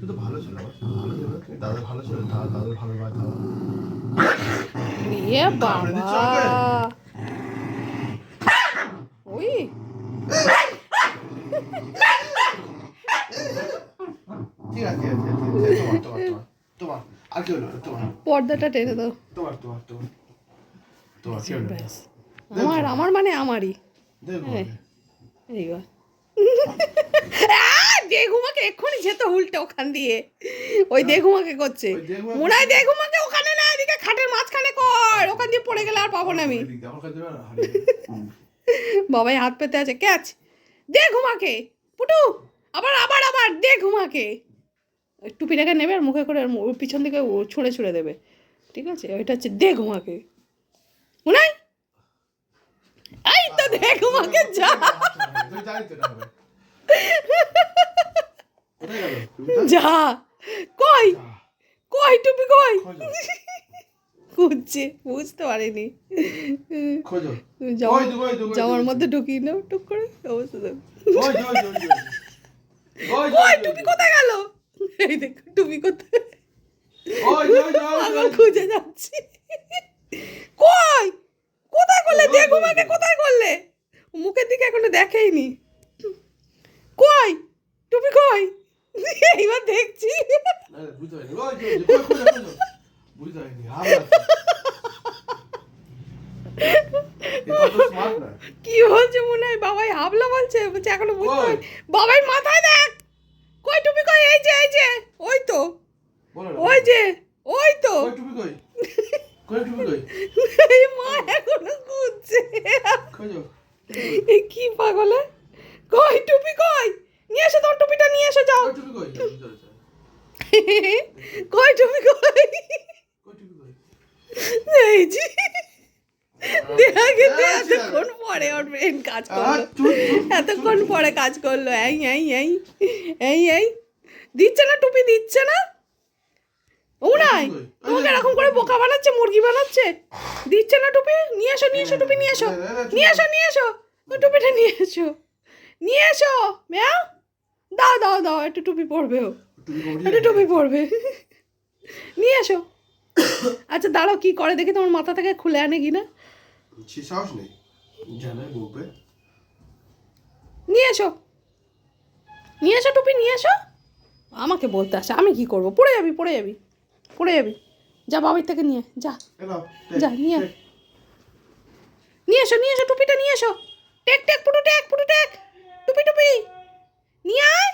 তুই তো ভালো ছিল। ভালো ছিল তুমি দাদা ভালো ছিল দাদা দাদা ভালো ইয়ে বাবা। ওই। ঠিক আছে তোমার আর তোমার। পর্দাটা টেনে দাও। তোমার তোমার তোমার তোমার কেউ নয় ব্যাস আমার আমার মানে আমারই। দেখো হ্যাঁ। দেঘুমাকে এক্ষুনি যেত উল্টে ওখান দিয়ে ওই দেঘুমাকে করছে মনে হয় দেঘুমাকে ওখানে না এদিকে খাটের মাঝখানে কর ওখান দিয়ে পড়ে গেলে আর পাবো না আমি বাবাই হাত পেতে আছে ক্যাচ দে ঘুমাকে পুটু আবার আবার আবার দে ঘুমাকে ওই টুপিটাকে নেবে আর মুখে করে পিছন দিকে ও ছুঁড়ে ছুঁড়ে দেবে ঠিক আছে ওইটা হচ্ছে দে ঘুমাকে উনাই এই তো দে ঘুমাকে যা যা। কই? কই টুপি কই? খুঁজছে বুঝতে পারিনি। জামার। মধ্যে ঢুকিয়ে নাও টুক করে অবস্থা কই টুপি? কোথায় গেল? এই দেখো টুপি কোথায়? আবার খুঁজে যাচ্ছি। কই? কোথায় করলে? দেখো মাকে কোথায় করলে? মুখের দিকে এখনও দেখেইনি। কই? টুপি কই? এইবার দেখছি। কি বলছে মনে হয়? বাবাই হাবলা বলছে বলছে এখনও বুঝতে পারি বাবাই মাথায় দেখ! কই টুপি কই? এই যে এই যে ওই তো। ওই যে ওই তো। কই টুপি কই? কই টুপি কই? এই মা এখনও খুঁজছে। কি পাগলে? কই টুপি কই? নিয়ে এসো তোর টুপিটা নিয়ে এসো যাও। কই টুপি কই? এই জি যে। এতক্ষণ পরে ওর ব্রেন কাজ করল। এতক্ষণ পরে কাজ করল। এই এই এই এই এই। দিচ্ছে না টুপি দিচ্ছে না? ও নাই। কই? তোমাকে এরকম করে বোকা বানাচ্ছে মুরগি বানাচ্ছে? দিচ্ছে না টুপি? নিয়ে এসো নিয়ে এসো টুপি নিয়ে এসো। নিয়ে এসো নিয়ে এসো। টুপিটা নিয়ে এসো। নিয়ে এসো ম্যাও দাও দাও দাও একটু টুপি পরবে? ও একটু টুপি পরবে। নিয়ে এসো। আচ্ছা দাঁড়াও কি করে? দেখি তোমার মাথা থেকে খুলে আনে কি না? সাহস নেই। জানে বউকে নিয়ে এসো। নিয়ে এসো টুপি নিয়ে এসো। আমাকে বলতে আসে আমি কি করব? পড়ে যাবি পড়ে যাবি পড়ে যাবি। যা বাবার থেকে নিয়ে যা। যা, নিয়ে। নিয়ে এসো নিয়ে এসো টুপিটা নিয়ে এসো। Take take Putu take Putu take. টুপি টুপি। নিয়ে আয়।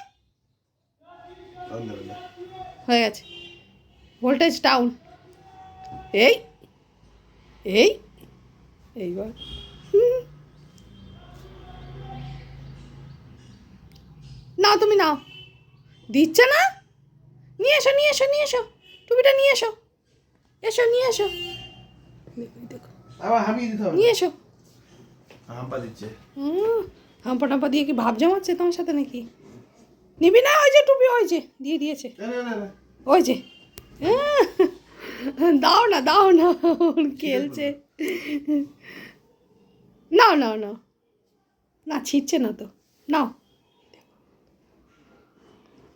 হয়ে গেছে। ভোল্টেজ ডাউন এই এই এইবার। নাও তুমি নাও। দিচ্ছে না? নিয়ে এসো নিয়ে এসো নিয়ে এসো। টুপিটা নিয়ে এসো। এসো নিয়ে এসো। দেখো, নিয়ে এসো। হাম্পা দিচ্ছে। হুম, হাম্পা টাম্পা দিয়ে কি ভাব জমাচ্ছে তোমার সাথে নাকি? নিবি না? ওই যে টুপি ওই যে দিয়ে দিয়েছে। ওই যে। হ্যাঁ, দাও না দাও না খেলছে। নাও নাও নাও। না ছিটছে না তো। নাও।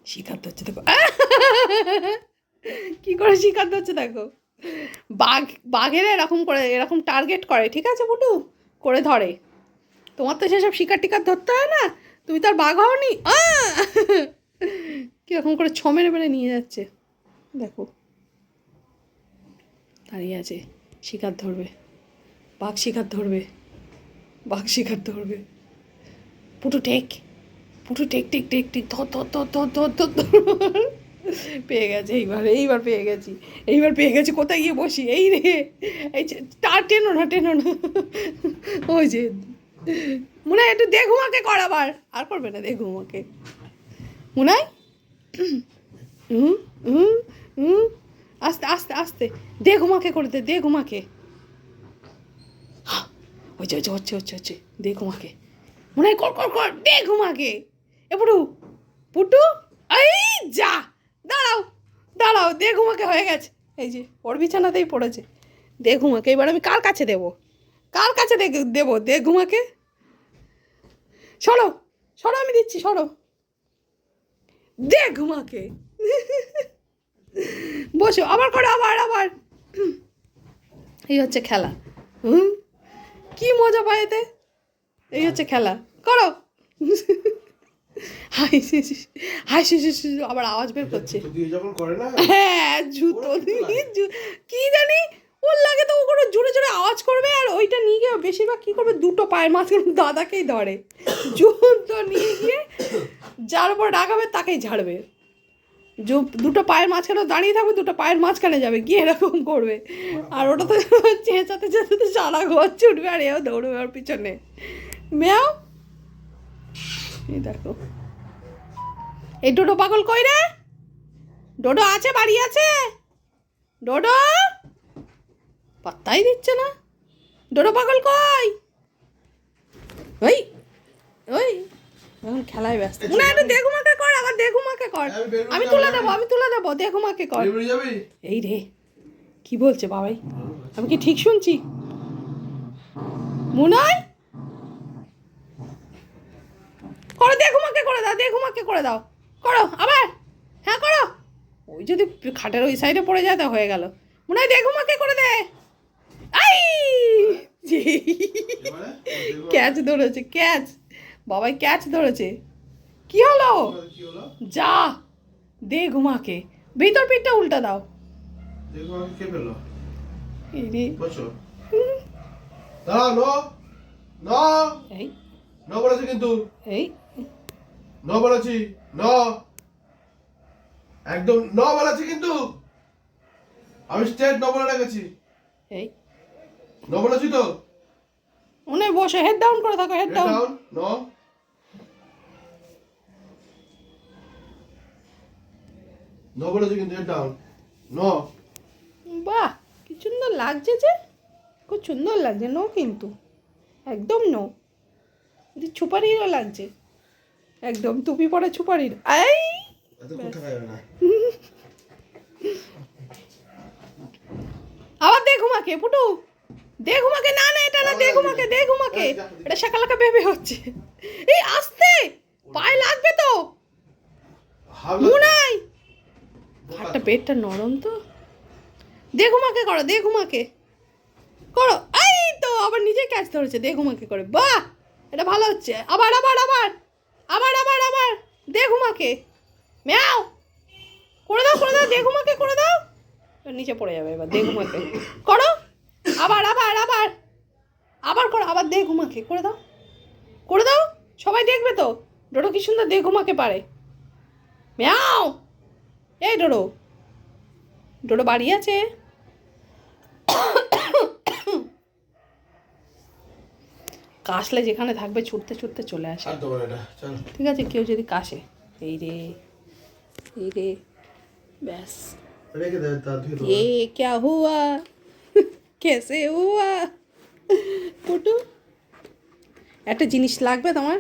শিকার ধরছে দেখো। কি করে শিকার ধরছে দেখো। বাঘ বাঘেরা এরকম করে এরকম টার্গেট করে ঠিক আছে বুটু? করে ধরে। তোমার তো সেসব শিকার টিকার ধরতে হয় না? তুমি তো আর বাঘ হওনি? কীরকম করে ছ মেরে মেরে নিয়ে যাচ্ছে। দেখো। দাঁড়িয়ে আছে। শিকার ধরবে। বাঘ শিকার ধরবে। বাঘ শিকার ধরবে। Putu take. Putu take take take take, ধর ধর ধর ধর ধর ধর পেয়ে গেছে এইবার এইবার পেয়ে গেছি। এইবার পেয়ে গেছি। কোথায় গিয়ে বসি? এই রে। এই টার টেনো না টেনো না ওই যে। মনে হয় একটু দেখুমাকে কর আবার আর করবে না দেখুমাকে মনে হয় হুম হুম হুম। আস্তে আস্তে আস্তে। দে ঘুমাকে করে দে দে ঘুমাকে। ওই যে হচ্ছে হচ্ছে হচ্ছে দে ঘুমাকে। মনে হয় কর কর কর, দে ঘুমাকে। এ পুটু পুটু, এই যা। দাঁড়াও দাঁড়াও, দে ঘুমাকে, হয়ে গেছে। এই যে, ওর বিছানাতেই পড়েছে। দে ঘুমাকে, এবার আমি কার কাছে দেবো? কার কাছে দেবো? দে ঘুমাকে। সরো সরো আমি দিচ্ছি, সরো। দে ঘুমাকে। বসো আবার করো আবার আবার। এই হচ্ছে খেলা। হুম? কি মজা পায় এতে? এই হচ্ছে খেলা। করো। হাই হাই আবার আওয়াজ বের করছে। হ্যাঁ জুতো দিয়ে জু- কি জানি? ওর লাগে তো ও কোনো জোরে জোরে আওয়াজ করবে আর ওইটা নিয়ে গিয়ে বেশিরভাগ কী করবে? দুটো পায়ের মাঝখানে দাদাকেই ধরে। জুতো নিয়ে গিয়ে যার উপর রাগাবে তাকেই ঝাড়বে। দুটো পায়ের মাঝখানে দাঁড়িয়ে থাকবে, দুটো পায়ের মাঝখানে যাবে, গিয়ে এরকম করবে। আর ওটা তো চেঁচাতে চেঁচাতে সারা ঘর ছুটবে, আর এও দৌড়বে ওর পিছনে। মেয়াও এই দেখো। এই ডোডো পাগল কই রে? ডোডো আছে, বাড়ি আছে? ডোডো? পাত্তাই দিচ্ছে না। ডোডো পাগল কই? ওই ওই। এখন খেলায় ব্যস্ত। না একটু দেখুমাকে কর আবার দেখুমাকে কর। আমি বেরোবো আমি তুলে দেবো আমি তুলে দেবো দেখুমাকে কর। এই রে কি বলছে বাবাই? আমি কি ঠিক শুনছি? মুনাই? করো দেখুমাকে করে দাও দেখুমাকে করে দাও। করো আবার। হ্যাঁ করো। ওই যদি খাটের ওই সাইডে পড়ে যায় তা হয়ে গেল। মুনাই দেখুমাকে করে দে। আই! ক্যাচ ধরেছে ক্যাচ। বাবাই ক্যাচ ধরেছে। কি হলো? যা দে ঘুমাকে। ভিতর পিঠটা উল্টা দাও। একদম ন বলেছি কিন্তু। আমি স্টেট ন বলে রেখেছি এই। ন বলেছি তো? উনি বসে হেড ডাউন করে থাকো হেড ডাউন ন। ন বলেছি কিন্তু হেড ডাউন ন বাহ কি সুন্দর লাগছে যে? খুব সুন্দর লাগছে নো কিন্তু। একদম নো এটি ছুপারিরও লাগছে। একদম টুপি পরে ছুপারির। না? আবার দে ঘুমাকে পুটু। দে ঘুমাকে না না এটা না দে ঘুমাকে দে ঘুমাকে। এটা শাকালাকা বেবে হচ্ছে। এই আস্তে! পায়ে লাগবে তো। মুনাই! খাটটা পেটটা নরম তো। দে ঘুমাকে করো, দে ঘুমাকে। করো। এই তো, আবার নিজে ক্যাচ ধরেছে, দে ঘুমাকে করে। বাহ! এটা ভালো হচ্ছে। আবার আবার আবার। আবার আবার আবার। দে ঘুমাকে। ম্যাও! করে দাও করে দাও, দে ঘুমাকে, করে দাও। নিচে পড়ে যাবে এবার, দে ঘুমাকে। করো। আবার আবার আবার। আবার করো, আবার দে ঘুমাকে। করে দাও। করে দাও। সবাই দেখবে তো? ডোডো কি সুন্দর দে ঘুমাকে পারে। ম্যাও! এই ডোডো। ডোডো বাড়ি আছে? কাশলে যেখানে থাকবে ছুটতে ছুটতে চলে আসে। ঠিক আছে কেউ যদি কাশে। এই রে এই রে ব্যাস। এ ক্যা হুয়া? কেসে হুয়া? একটা জিনিস লাগবে তোমার?